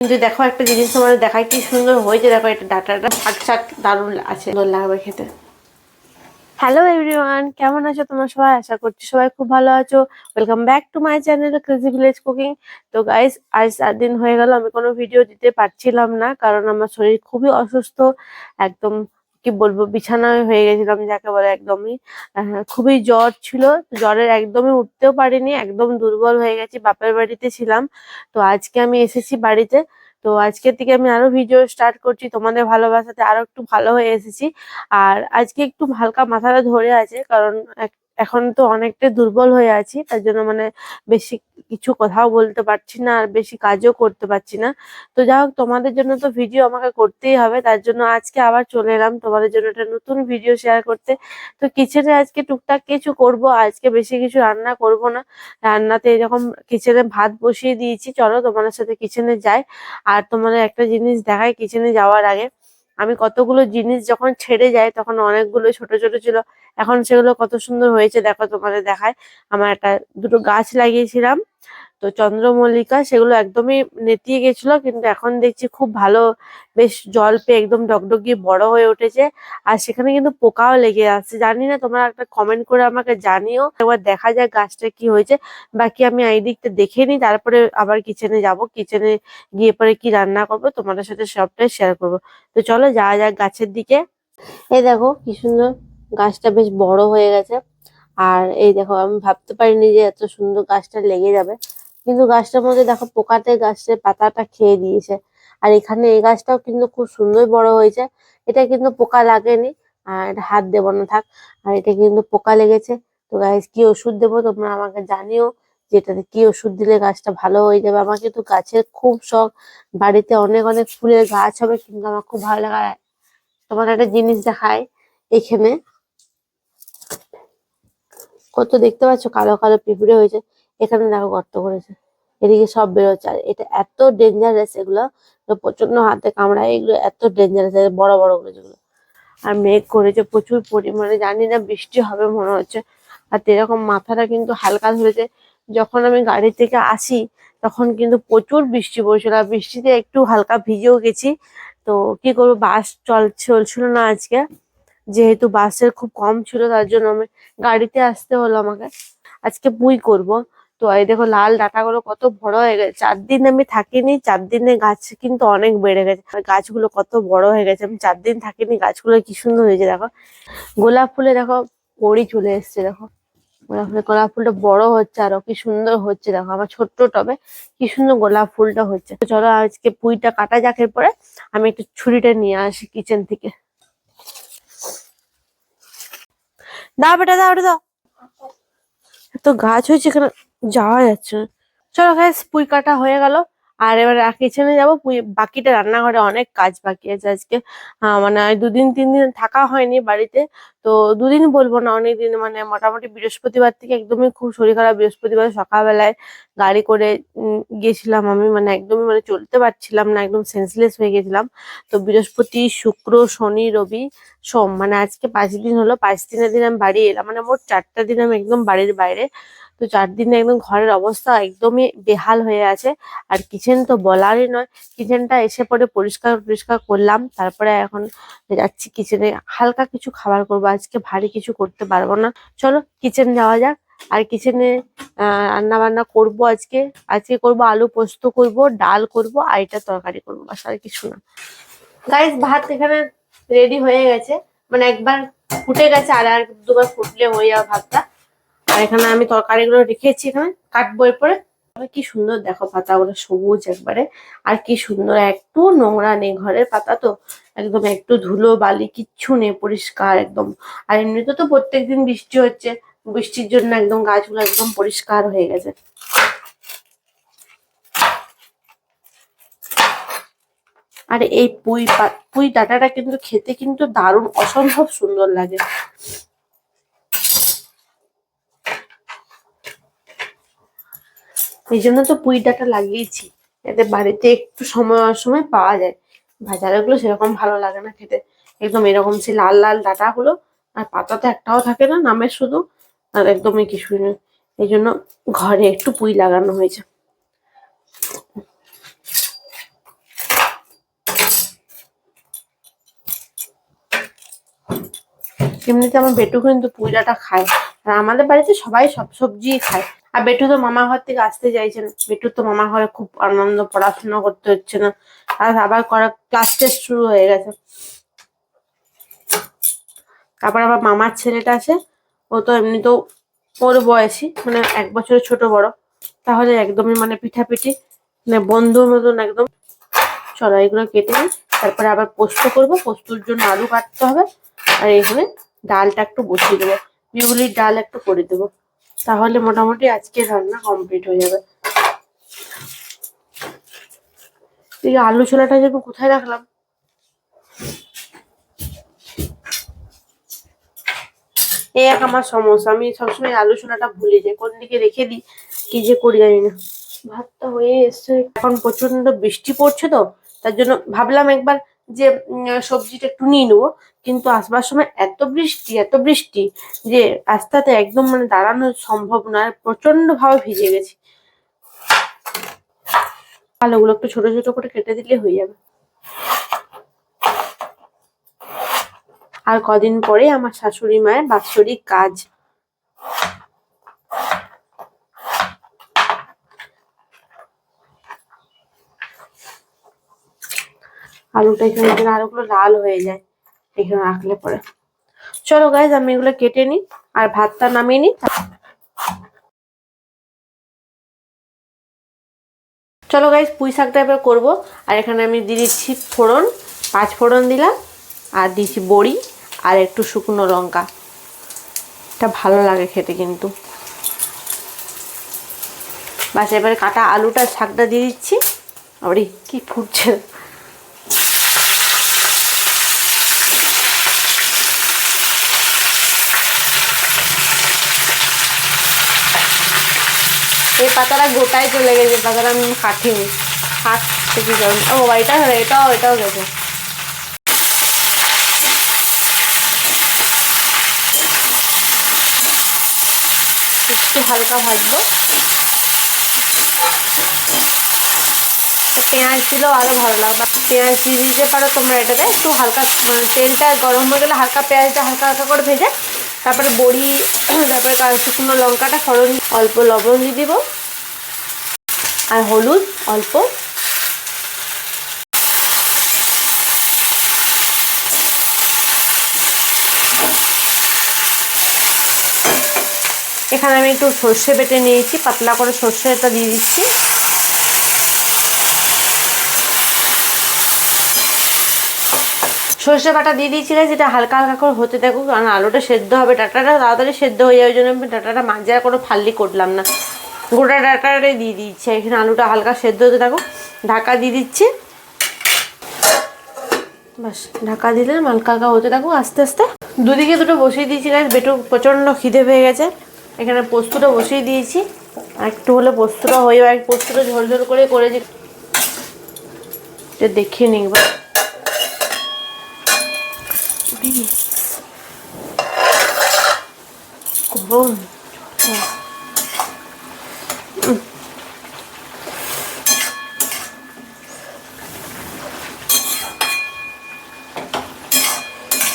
কিন্তু দেখো একটা জিনিস তোমার দেখায় কি সুন্দর হয়েছে, দেখো এটা ডাটাটা শাক শাক দারুণ আছে সুন্দর লাগবে খেতে। হ্যালো এভরিওয়ান কেমন আছো তোমরা সবাই? আশা করছি সবাই খুব ভালো আছো। Welcome back to my channel crazy village cooking তো গাইস আজ চার দিন হয়ে গেল, আমি কোনো ভিডিও দিতে পারছিলাম না, কারণ আমার শরীর খুবই অসুস্থ, একদম কি বলব, বিছানায় হয়ে গেছিলাম যাকে বলে একদমই। খুবই জ্বর ছিল জ্বরের একদমই উঠতেও পারিনি, একদম দুর্বল হয়ে গেছি, বাপের বাড়িতে ছিলাম। তো আজকে আমি এসেছি বাড়িতে, তো আজকের থেকে আমি আরও ভিডিও স্টার্ট করছি, তোমাদের ভালোবাসাতে আরও একটু ভালো হয়ে এসেছি। আর আজকে একটু হালকা মাথাটা ধরে আছে, কারণ এখন তো অনেকটা দুর্বল হয়ে আছি, তার জন্য মানে বেশি কিছু কথাও বলতে পারছি না আর বেশি কাজও করতে পারছি না। তো যাই হোক, তোমাদের জন্য তো ভিডিও আমাকে করতেই হবে, তার জন্য আজকে আবার চলে এলাম তোমাদের জন্য একটা নতুন ভিডিও শেয়ার করতে। তো কিচেনে আজকে টুকটাক কিছু করব, আজকে বেশি কিছু রান্না করব না। রান্নাতে এরকম কিচেনে ভাত বসিয়ে দিয়েছি, চলো তোমাদের সাথে কিচেনে যাই। আর তোমাদের একটা জিনিস দেখাই কিচেনে যাওয়ার আগে। আমি কতগুলো জিনিস যখন ছেড়ে যায় তখন অনেকগুলো ছোট ছোট ছিল। এখন সেগুলো কত সুন্দর হয়েছে, দেখো তোমাদের দেখায়। আমার একটা দুটো গাছ লাগিয়েছিলাম। তো চন্দ্রমল্লিকা সেগুলো একদমই নেতিয়ে গেছিল, কিন্তু এখন দেখছি খুব ভালো, বেশ জল পেয়ে একদম ডগডগিয়ে বড় হয়ে উঠেছে। আর সেখানে কিন্তু পোকাও লেগে আসছে জানি না, তোমরা একটা কমেন্ট করে আমাকে জানিও। একবার দেখা যাক গাছটা কি হয়েছে। বাকি আমি এই দিকটা দেখে নিই, তারপরে আবার কিচেনে যাব। কিচেনে গিয়ে পরে কি রান্না করব, তোমাদের সাথে সবটাই শেয়ার করব। তো চলো, যাওয়া যাক গাছের দিকে। এই দেখো, কি সুন্দর গাছটা বেশ বড় হয়ে গেছে। আর এই দেখো, আমি ভাবতে পারিনি যে এত সুন্দর গাছটা লেগে যাবে। কিন্তু গাছটার মধ্যে দেখো পোকাতে গাছের পাতাটা খেয়ে দিয়েছে। আর এখানে এই গাছটাও কিন্তু খুব সুন্দর বড় হয়েছে। এটা কিন্তু পোকা লাগেনি, আর এটা হাত দেবো না, থাক। আর এটা কিন্তু পোকা লেগেছে। তো গাছ কি ওষুধ দেবো তোমরা আমাকে জানিও যে এটাতে কি ওষুধ দিলে গাছটা ভালো হয়ে যাবে। আমার কিন্তু গাছের খুব শখ। বাড়িতে অনেক অনেক ফুলের গাছ হবে কিন্তু আমার খুব ভালো লাগে। তোমার একটা জিনিস দেখায় এখানে। কত দেখতে পাচ্ছ? কালো কালো, পিঁপড়ে হয়েছে। এখানে দেখো গর্ত করেছে। এদিকে সব বেরোচ্ছে। আর এটা এত ডেঞ্জারাস এগুলো প্রচণ্ড হাতে কামড়ায়। এগুলো এত ডেঞ্জারাস বড় বড়গুলো যেগুলো। আর মেঘ করেছে প্রচুর পরিমাণে। জানি না বৃষ্টি হবে, মনে হচ্ছে। আর এরকম মাথাটা কিন্তু হালকা ধরেছে। যখন আমি গাড়ি থেকে আসি, তখন কিন্তু প্রচুর বৃষ্টি পড়ছিল। আর বৃষ্টিতে একটু হালকা ভিজেও গেছি। তো কি করব? বাস চল, চলছিল না আজকে। যেহেতু বাসের খুব কম ছিল, তার জন্য আমি গাড়িতে আসতে হলো আমাকে। আজকে পুই করব। তো এই দেখো লাল ডাঁটাগুলো কত বড় হয়ে গেছে। চার দিন আমি থাকিনি, চার দিনে গাছ কিন্তু অনেক বেড়ে গেছে। গাছগুলো কত বড় হয়ে গেছে, আমি চার দিন থাকিনি, গাছগুলো কি সুন্দর হয়েছে দেখো। গোলাপ ফুলে দেখো কড়ি চলে এসছে দেখো। গোলাপ ফুলে, গোলাপ ফুলটা বড় হচ্ছে আরও, কি সুন্দর হচ্ছে দেখো। আমার ছোট্ট টবে কি সুন্দর গোলাপ ফুলটা হচ্ছে। চলো আজকে পুঁইটা কাটা যাক এরপরে, আমি একটু ছুরিটা নিয়ে আসি কিচেন থেকে। দাও বেটা, দাও দাও। এত গাছ হয়েছে এখানে যাওয়া যাচ্ছে না। চলো গাছ পুই কাটা হয়ে গেল। আর এবার কিচেনে যাব বাকিটা রান্নাঘরে অনেক কাজ বাকি আছে আজকে। মানে দুদিন, তিন দিন থাকা হয়নি বাড়িতে। তো দুদিন বলব না অনেক দিন মানে মোটামুটি বৃহস্পতিবার থেকে একদমই খুব শরীর খারাপ। বৃহস্পতিবার সকালবেলায় গাড়ি করে গেছিলাম আমি মানে একদমই মানে চলতে পারছিলাম না, একদম সেন্সলেস হয়ে গেছিলাম তো বৃহস্পতি, শুক্র, শনি, রবি, সোম মানে আজকে পাঁচ দিন হলো, পাঁচ দিনের দিন আমি বাড়ি এলাম মানে মোট চারটা দিন আমি একদম বাড়ির বাইরে। তো চার দিনে একদম ঘরের অবস্থা একদমই বেহাল হয়ে আছে। আর কিচেন তো বলারই নয়। কিচেনটা এসে পরে পরিষ্কার পরিষ্কার করলাম। তারপরে এখন যাচ্ছি কিচেনে হালকা কিছু খাবার করব। আজকে ভারী কিছু করতে পারব না। চলো কিচেন যাওয়া যাক। আর কিচেনে রান্না বান্না করব আজকে। আজকে করব আলু পোস্ত করব, ডাল করব, আর এটা তরকারি করব। বাস আর কিছু না। গাইস ভাত এখানে রেডি হয়ে গেছে। মানে একবার ফুটে গেছে, আর আর দুবার ফুটলে হয়ে যাওয়া ভাতটা। আর এখানে আমি তরকারিগুলো রেখেছি এখানে, কাটবো এরপরে। কি সুন্দর দেখো পাতাগুলো সবুজ একবারে, আর কি সুন্দর, একটু নোংরা নেই ঘরের পাতা তো, একদম একটু ধুলো বালি, কিচ্ছু নেই পরিষ্কার একদম। আর এমনিতে তো প্রত্যেকদিন বৃষ্টি হচ্ছে, বৃষ্টির জন্য একদম গাছগুলো একদম পরিষ্কার হয়ে গেছে। আর এই পুঁই পুঁই ডাঁটাটা কিন্তু খেতে কিন্তু দারুণ, অসম্ভব সুন্দর লাগে। এই জন্য তো পুঁই ডাটা লাগিয়েছি এতে বাড়িতে একটু সময় সময় পাওয়া যায়। বাজারেগুলো সেরকম ভালো লাগে না খেতে। একদম এরকম সে লাল লাল ডাটাগুলো, আর পাতা তো একটাও থাকে না নামের শুধু, আর একদমই কিছুই নেই। এই জন্য ঘরে একটু পুঁই লাগানো হয়েছে। এমনিতে আমার বেটু কিন্তু পুঁই ডাটা খায়। আর আমাদের বাড়িতে সবাই সব সবজি খায়। আর বেটু তো মামা ঘর থেকে আসতে চাইছে না। বেটু তো মামা ঘরে খুব আনন্দ, পড়াশোনা করতে হচ্ছে না। আর আবার করা ক্লাস টেস্ট শুরু হয়ে গেছে। তারপর আবার মামার ছেলেটা আছে ও তো এমনিতেও ওর বয়সী মানে এক বছরের ছোট বড়। তাহলে একদমই মানে পিঠাপিঠি মানে বন্ধুর মতন একদম। চলো এগুলো কেটে নিই। তারপরে আবার পোস্ত করব। পোস্তর জন্য আলু কাটতে হবে। আর এখানে ডালটা একটু বসিয়ে দেবো। বিউলির ডাল একটু করে দেবো। তাহলে মোটামুটি আজকে রান্না কমপ্লিট হয়ে যাবে। এই আলু ছোলাটা যেন কোথায় রাখলাম? এই এক আমার সমস্যা। আমি সবসময় আলু ছোলাটা ভুলে যাই। কোন দিকে রেখে দিই, কি যে করি জানি না। ভাতটা হয়ে এসছে। এখন প্রচণ্ড বৃষ্টি পড়ছে তো, তার জন্য ভাবলাম একবার যে সবজিটা একটু নিয়ে নেব কিন্তু আসবার সময় এত বৃষ্টি এত বৃষ্টি যে রাস্তাতে একদম মানে দাঁড়ানো সম্ভব নয় প্রচণ্ড ভাবে ভিজে গেছি। আলুগুলো একটু ছোট ছোট করে কেটে দিলে হয়ে যাবে। আর কদিন পরে আমার শাশুড়ি মায়ের বাৎসরিক কাজ। আলুটা এখানে যেন আলুগুলো লাল হয়ে যায়। এখানে রাখলে পরে। চলো গাইজ আমি এগুলো কেটে নিই আর ভাতটা নামিয়ে নিই। চলো গাইজ পুঁই শাকটা এবার করব। আর এখানে আমি দিয়ে দিচ্ছি ফোড়ন, পাঁচ ফোড়ন দিলাম। আর দিচ্ছি বড়ি আর একটু শুকনো লঙ্কা। এটা ভালো লাগে খেতে কিন্তু। বাস, এবারে কাটা আলুটা, শাকটা দিয়ে দিচ্ছি। আবার কি ফুটছে। এই পাতাটা গোটাই চলে গেছে পাতাটা আমি কাটিনি হাত থেকে যাও ও, এটা এটাও এটাও গেছে। একটু হালকা ভাজবো। পেঁয়াজ দিলেও আরও ভালো লাগবে পেঁয়াজ দিয়ে দিতে পারো তোমরা এটাতে। একটু হালকা মানে তেলটা গরম হয়ে গেলে হালকা পেঁয়াজটা হালকা হালকা করে ভেজে তারপরে বড়ি, তারপরে শুকনো লঙ্কাটা, ফোড়ন, অল্প লবণ দিয়ে দিব। আর হলুদ, অল্প। এখানে আমি একটু সর্ষে বেটে নিয়েছি, পাতলা করে সর্ষেটা দিয়ে দিচ্ছি। সর্ষে বাটা দিয়ে দিয়েছিলে, যেটা হালকা হালকা করে হতে থাকুক কারণ আলুটা সেদ্ধ হবে। ডাটাটা তাড়াতাড়ি সেদ্ধ হয়ে যাওয়ার জন্য আমি ডাটাটা মাঝে কোনো ফাল্লি করলাম না। গোটা ডাটাটাই দিয়ে দিচ্ছি এখানে আলুটা হালকা সেদ্ধ হতে থাকুক। ঢাকা দিয়ে দিচ্ছি। বাস, ঢাকা দিলাম, হালকা হালকা হতে থাকুক, আস্তে আস্তে। দুদিকে দুটো বসিয়ে দিয়েছি গাছ বেটু প্রচণ্ড খিদে পেয়ে গেছে। এখানে পোস্তটা বসিয়ে দিয়েছি। আর একটু হলে পোস্তটা হয়ে পোস্তটা ঝোল ঝোল করে করেছি। দেখিয়ে নিই গরম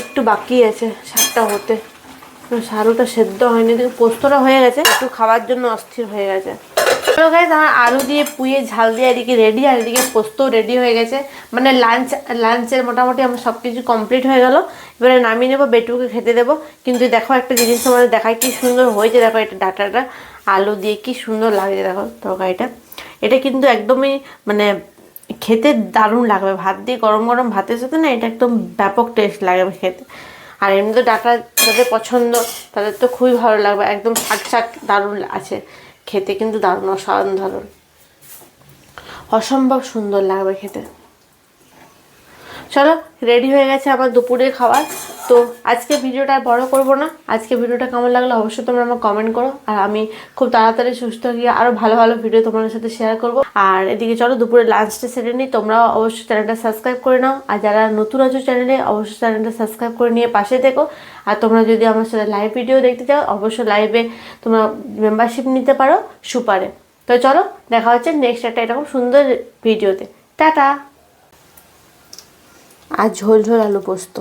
একটু বাকি আছে, শাকটা হতে। সারুটা সেদ্ধ হয়নি, কিন্তু পোস্তটা হয়ে গেছে, একটু খাওয়ার জন্য অস্থির হয়ে গেছে। চলো গাইজ আমার আলু দিয়ে পুয়ে ঝাল দিয়ে এদিকে রেডি আর এদিকে পোস্তও রেডি হয়ে গেছে। মানে লাঞ্চ লাঞ্চের মোটামুটি আমার সব কিছু কমপ্লিট হয়ে গেল। এবারে নামিয়ে নেব, বেটুকে খেতে দেবো। কিন্তু দেখো একটা জিনিস তোমাদের দেখায়, কি সুন্দর হয়েছে দেখো এটা ডাটাটা। আলু দিয়ে কি সুন্দর লাগছে দেখো তরকারিটা। এটা কিন্তু একদমই মানে খেতে দারুণ লাগবে। ভাত দিয়ে গরম গরম ভাতের সাথে না, এটা একদম ব্যাপক টেস্ট লাগবে খেতে। আর এমনি তো ডাটা যাদের পছন্দ, তাদের তো খুবই ভালো লাগবে। একদম শাক শাক দারুণ আছে। খেতে কিন্তু দারুণ অসাধারণ অসম্ভব সুন্দর লাগবে খেতে। চলো রেডি হয়ে গেছে আমার দুপুরের খাবার। তো আজকে ভিডিওটা আর বড় করব না। আজকে ভিডিওটা কেমন লাগল অবশ্যই তোমরা আমার কমেন্ট করো। আর আমি খুব তাড়াতাড়ি সুস্থ গিয়ে আরও ভালো ভালো ভিডিও তোমাদের সাথে শেয়ার করব। আর এদিকে চলো দুপুরে লাঞ্চটা সেরে নিই। তোমরাও অবশ্যই চ্যানেলটা সাবস্ক্রাইব করে নাও। আর যারা নতুন আছো চ্যানেলে অবশ্যই চ্যানেলটা সাবস্ক্রাইব করে নিয়ে পাশে থেকো। আর তোমরা যদি আমার সাথে লাইভ ভিডিও দেখতে চাও, অবশ্যই লাইভে তোমরা মেম্বারশিপ নিতে পারো সুপারে। তো চলো, দেখা হচ্ছে নেক্সট একটা এরকম সুন্দর ভিডিওতে টাটা! আর ঝোল ঝোল আলু পোস্ত।